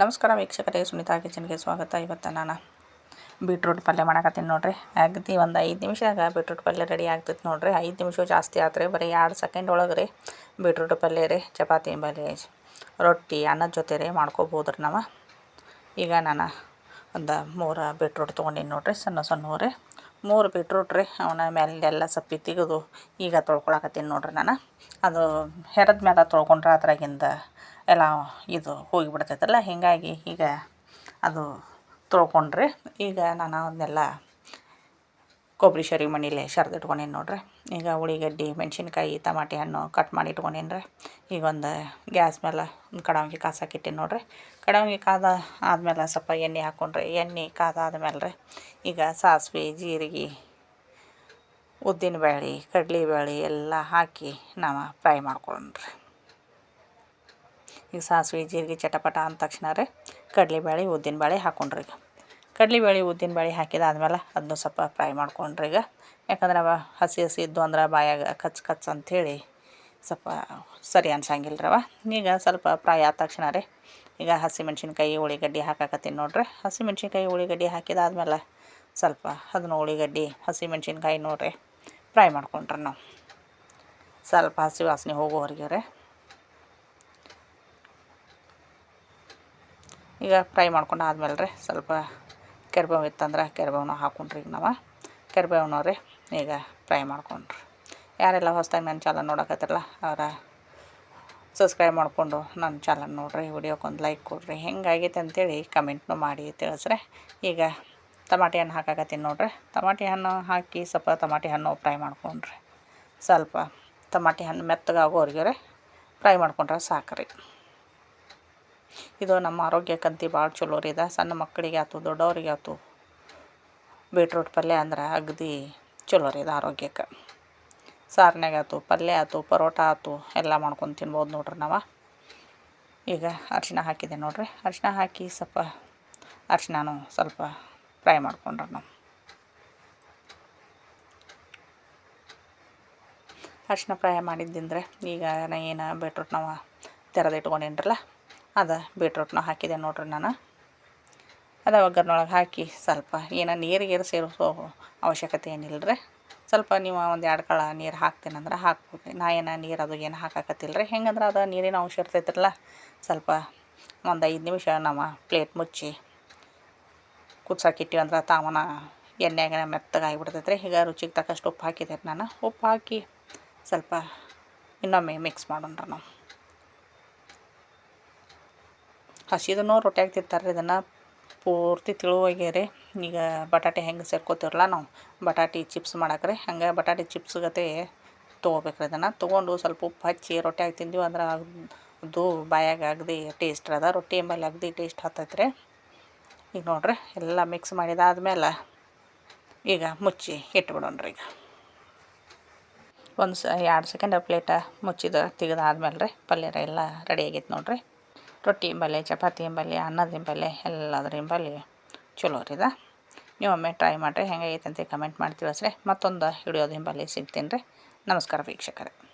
ನಮಸ್ಕಾರ ವೀಕ್ಷಕರಿಗೆ ಸುನಿತಾ ಕಿಚನ್ಗೆ ಸ್ವಾಗತ. ಇವತ್ತು ನಾನು ಬೀಟ್ರೂಟ್ ಪಲ್ಯ ಮಾಡಕತ್ತೀನಿ ನೋಡ್ರಿ. ಅಗದಿ ಒಂದು ಐದು ನಿಮಿಷದಾಗ ಬೀಟ್ರೂಟ್ ಪಲ್ಯ ರೆಡಿ ಆಗ್ತೈತೆ ನೋಡ್ರಿ. ಐದು ನಿಮಿಷ ಜಾಸ್ತಿ ಆತ್ರಿ, ಬರೀ ಎರಡು ಸೆಕೆಂಡ್ ಒಳಗೆ ರೀ ಬೀಟ್ರೂಟ್ ಪಲ್ಯ ರೀ, ಚಪಾತಿ, ಪಲ್ಯ ರೊಟ್ಟಿ ಅನ್ನದ ಜೊತೆ ರೀ ಮಾಡ್ಕೋಬೋದು ರೀ ನಾವು. ಈಗ ನಾನು ಒಂದು ಮೂರು ಬೀಟ್ರೂಟ್ ತೊಗೊಂಡಿನಿ ನೋಡ್ರಿ, ಸಣ್ಣ ಸಣ್ಣ ಮೂರು ಬೀಟ್ರೂಟ್ ರೀ, ಅವನ ಮೇಲೆಲ್ಲ ಸಪ್ಪಿ ತೆಗೆದು ಈಗ ತೊಳ್ಕೊಳಕತ್ತೀನಿ ನೋಡ್ರಿ ನಾನು. ಅದು ಹೆರದ ಮೇಲೆ ತೊಳ್ಕೊಂಡ್ರೆ ಅದ್ರಾಗಿಂದ ಎಲ್ಲ ಇದು ಹೋಗಿಬಿಡ್ತೈತಲ್ಲ, ಹೀಗಾಗಿ ಈಗ ಅದು ತೊಳ್ಕೊಂಡ್ರೆ ಈಗ ನಾನು ಅದನ್ನೆಲ್ಲ ಕೊಬ್ಬರಿ ಶರಿ ಮಣಿಲೆ ಶರ್ದು ಇಟ್ಕೊಂಡೀನಿ ನೋಡ್ರಿ. ಈಗ ಉಳ್ಳಿಗಡ್ಡಿ ಮೆಣಸಿನ್ಕಾಯಿ, ತಮಾಟಿ ಹಣ್ಣು ಕಟ್ ಮಾಡಿ ಇಟ್ಕೊಂಡೇನ್ರಿ. ಈಗ ಒಂದು ಗ್ಯಾಸ್ ಮೇಲೆ ಒಂದು ಕಡವಂಗಿ ಕಾಸಕ್ಕಿಟ್ಟೀನಿ ನೋಡ್ರಿ. ಕಡವಂಗಿ ಕಾದ ಆದಮೇಲೆ ಸ್ವಲ್ಪ ಎಣ್ಣೆ ಹಾಕ್ಕೊಂಡ್ರಿ ಎಣ್ಣೆ ಕಾದಾದ್ಮೇಲೆ ರೀ ಈಗ ಸಾಸಿವೆ, ಜೀರಿಗೆ, ಉದ್ದಿನಬೇಳೆ, ಕಡಲೆಬೇಳೆ ಎಲ್ಲ ಹಾಕಿ ನಾವು ಫ್ರೈ ಮಾಡ್ಕೊಂಡ್ರಿ. ಈಗ ಸಾಸಿವೆ ಜೀರಿಗೆ ಚಟಪಟ ಅಂದ ತಕ್ಷಣ ರೀ ಕಡಲೆಬೇಳೆ ಉದ್ದಿನಬೇಳೆ ಹಾಕೊಂಡ್ರಿ ಈಗ. ಕಡಲೆಬೇಳೆ ಉದ್ದಿನಬೇಳೆ ಹಾಕಿದಾದ್ಮೇಲೆ ಅದನ್ನು ಸ್ವಲ್ಪ ಫ್ರೈ ಮಾಡ್ಕೊಂಡ್ರಿ ಈಗ. ಯಾಕಂದ್ರೆ ಅವ ಹಸಿ ಹಸಿ ಇದ್ದು ಅಂದ್ರೆ ಬಾಯಾಗ ಕಚ್ ಕಚ್ ಅಂಥೇಳಿ ಸ್ವಲ್ಪ ಸರಿ ಅನ್ಸಂಗಿಲ್ಲ ರವ ಈಗ ಸ್ವಲ್ಪ ಫ್ರೈ ಆದ ತಕ್ಷಣ ರೀ, ಈಗ ಹಸಿಮೆಣ್ಸಿನ್ಕಾಯಿ ಉಳ್ಳಿಗಡ್ಡಿ ಹಾಕಾಕತ್ತೀನಿ ನೋಡ್ರಿ. ಹಸಿಮೆಣ್ಸಿನ್ಕಾಯಿ ಉಳ್ಳಿಗಡ್ಡಿ ಹಾಕಿದಾದ್ಮೇಲೆ ಸ್ವಲ್ಪ ಅದನ್ನು ಉಳ್ಳಿಗಡ್ಡಿ ಹಸಿಮೆಣ್ಸಿನ್ಕಾಯಿ ನೋಡ್ರಿ, ಫ್ರೈ ಮಾಡ್ಕೊಂಡ್ರಿ ನಾವು. ಸ್ವಲ್ಪ ಹಸಿ ವಾಸನೆ ಹೋಗೋವರೆಗೆ ರೀ. ಈಗ ಫ್ರೈ ಮಾಡ್ಕೊಂಡು ಆದ್ಮೇಲೆ ರೀ ಸ್ವಲ್ಪ ಕೆರ್ಬೇವು ಇತ್ತಂದ್ರೆ ಕೆರ್ಬೇವನ್ನ ಹಾಕೊಂಡ್ರಿ ಈಗ ನಾವು. ಕೆರ್ಬೇವನ್ನ ರೀ ಈಗ ಫ್ರೈ ಮಾಡ್ಕೊಂಡ್ರಿ. ಯಾರೆಲ್ಲ ಹೊಸ್ದಾಗಿ ನನ್ನ ಚಾನಲ್ ನೋಡಕತ್ತಿರಲ್ಲ ಅವರ ಸಬ್ಸ್ಕ್ರೈಬ್ ಮಾಡಿಕೊಂಡು ನನ್ನ ಚಾನಲ್ ನೋಡಿರಿ, ವಿಡಿಯೋಕ್ಕೊಂದು ಲೈಕ್ ಕೊಡಿರಿ. ಹೆಂಗಾಗೈತೆ ಅಂತೇಳಿ ಕಮೆಂಟ್ನು ಮಾಡಿ ತಿಳಿಸ್ರಿ. ಈಗ ತಮಾಟಿ ಹಣ್ಣು ಹಾಕಾಕತ್ತೀನಿ ನೋಡ್ರಿ. ತಮಾಟಿ ಹಣ್ಣು ಹಾಕಿ ಸ್ವಲ್ಪ ತಮಾಟಿ ಹಣ್ಣು ಫ್ರೈ ಮಾಡ್ಕೊಂಡ್ರಿ. ಸ್ವಲ್ಪ ತಮಾಟಿ ಹಣ್ಣು ಮೆತ್ತಗಾಗೋರಿಗೆ ಫ್ರೈ ಮಾಡ್ಕೊಂಡ್ರೆ ರೀ ಇದು ನಮ್ಮ ಆರೋಗ್ಯಕ್ಕಂತಿ ಭಾಳ ಚಲೋ ರೀ ಇದು. ಸಣ್ಣ ಮಕ್ಕಳಿಗೆ ಆಯ್ತು, ದೊಡ್ಡವ್ರಿಗೆ ಆಯ್ತು. ಬೀಟ್ರೂಟ್ ಪಲ್ಯ ಅಂದ್ರೆ ಅಗದಿ ಚಲೋ ರೀ ಇದು ಆರೋಗ್ಯಕ್ಕೆ. ಸಾರ್ನಾಗ ಆಯ್ತು, ಪಲ್ಯ ಆಯ್ತು, ಪರೋಟ ಆಯ್ತು, ಎಲ್ಲ ಮಾಡ್ಕೊಂಡು ತಿನ್ಬೋದು ನೋಡ್ರಿ ನಾವು. ಈಗ ಅರಿಶಿನ ಹಾಕಿದೆ ನೋಡ್ರಿ. ಅರಿಶಿನ ಹಾಕಿ ಸ್ವಲ್ಪ ಅರಿಶಿನೂ ಸ್ವಲ್ಪ ಫ್ರೈ ಮಾಡ್ಕೊಂಡ್ರಿ ನಾವು. ಅರಿಶಿನ ಫ್ರೈ ಮಾಡಿದ್ದಿಂದ್ರೆ ಈಗ ಏನು ಬೀಟ್ರೂಟ್ ನಾವು ತೆರೆದು ಇಟ್ಕೊಂಡೇನ್ರಲ್ಲ ಅದು ಬೀಟ್ರೂಟ್ನ ಹಾಕಿದೆ ನೋಡ್ರಿ ನಾನು. ಅದು ಒಗ್ಗರ್ನೊಳಗೆ ಹಾಕಿ ಸ್ವಲ್ಪ ಏನೋ ನೀರು ಗೀರು ಸೇರಿಸೋ ಅವಶ್ಯಕತೆ ಏನಿಲ್ಲ ರೀ ಸ್ವಲ್ಪ ನೀವು ಒಂದು ಎರಡು ಕಳ ನೀರು ಹಾಕ್ತೀನಂದ್ರೆ ಹಾಕ್ಬೋದು. ನಾ ಏನೋ ನೀರು ಅದು ಏನು ಹಾಕಾಕತ್ತಿಲ್ಲ ರೀ ಹೆಂಗಂದ್ರೆ ಅದು ನೀರಿನ ಅಂಶ ಇರ್ತೈತ್ರಲ್ಲ. ಸ್ವಲ್ಪ ಒಂದು ಐದು ನಿಮಿಷ ನಮ್ಮ ಪ್ಲೇಟ್ ಮುಚ್ಚಿ ಕುದ್ಸಕ್ಕಿಟ್ಟಿವಿ ಅಂದ್ರೆ ತಾವನ ಎಣ್ಣೆಗೆ ಮೆತ್ತಗಾಗಿಬಿಡ್ತೈತೆ ರೀ ಈಗ ರುಚಿಗೆ ತಕ್ಕಷ್ಟು ಉಪ್ಪು ಹಾಕಿದೆ ನಾನು. ಉಪ್ಪು ಹಾಕಿ ಸ್ವಲ್ಪ ಇನ್ನೊಮ್ಮೆ ಮಿಕ್ಸ್ ಮಾಡೋಣ ನಾವು. ಹಸಿದೂ ರೊಟ್ಟಿ ತಿಂತಾರೆ ರೀ ಇದನ್ನು. ಪೂರ್ತಿ ತಿಳುವಾಗ್ಯಾರಿ ಈಗ ಬಟಾಟೆ ಹೆಂಗೆ ಸೇರ್ಕೋತೀವಲ್ಲ ನಾವು. ಬಟಾಟೆ ಚಿಪ್ಸ್ ಮಾಡಕ್ಕೆ ರೀ ಹಂಗೆ ಬಟಾಟೆ ಚಿಪ್ಸ್ ಗತೆ ತೊಗೋಬೇಕ್ರಿ ಇದನ್ನು. ತೊಗೊಂಡು ಸ್ವಲ್ಪ ಉಪ್ಪು ಹಚ್ಚಿ ರೊಟ್ಟಿ ಹಾಕಿ ತಿಂದೀವಿ ಅಂದ್ರೆ ಅದು ಬಾಯಾಗ ಅಗದಿ ಟೇಸ್ಟ್ ಅದ. ರೊಟ್ಟಿ ಎಂಬಲ್ಲಿ ಅಗದಿ ಟೇಸ್ಟ್ ಹತ್ತೈತೆ ರೀ ಈಗ ನೋಡ್ರಿ, ಎಲ್ಲ ಮಿಕ್ಸ್ ಮಾಡಿದಾದ್ಮೇಲೆ ಈಗ ಮುಚ್ಚಿ ಇಟ್ಬಿಡೋಣ್ರಿ ಈಗ. ಒಂದು ಸ ಎರಡು ಸೆಕೆಂಡ್ ಪ್ಲೇಟ ಮುಚ್ಚಿದ ತೆಗೆದಾದ್ಮೇಲೆ ರೀ ಪಲ್ಯ ಎಲ್ಲ ರೆಡಿ ಆಗೈತೆ ನೋಡಿರಿ. ರೊಟ್ಟಿ ಎಂಬಲ್ಲಿ, ಚಪಾತಿ ಎಂಬಲ್ಲಿ, ಅನ್ನದ ಎಂಬಲ್ಲಿ, ಎಲ್ಲದರ ಎಂಬಲ್ಲಿ ಚಲೋ ರೀ ನೀವು ಒಮ್ಮೆ ಟ್ರೈ ಮಾಡಿರಿ, ಹೆಂಗಾಗೈತೆ ಅಂತ ಕಮೆಂಟ್ ಮಾಡಿ ತಿಳಿಸ್ರಿ ಮತ್ತೊಂದು ಹಿಡಿಯೋದು ಎಂಬಲ್ಲಿ ಸಿಗ್ತೀನಿ ರೀ. ನಮಸ್ಕಾರ ವೀಕ್ಷಕರೇ.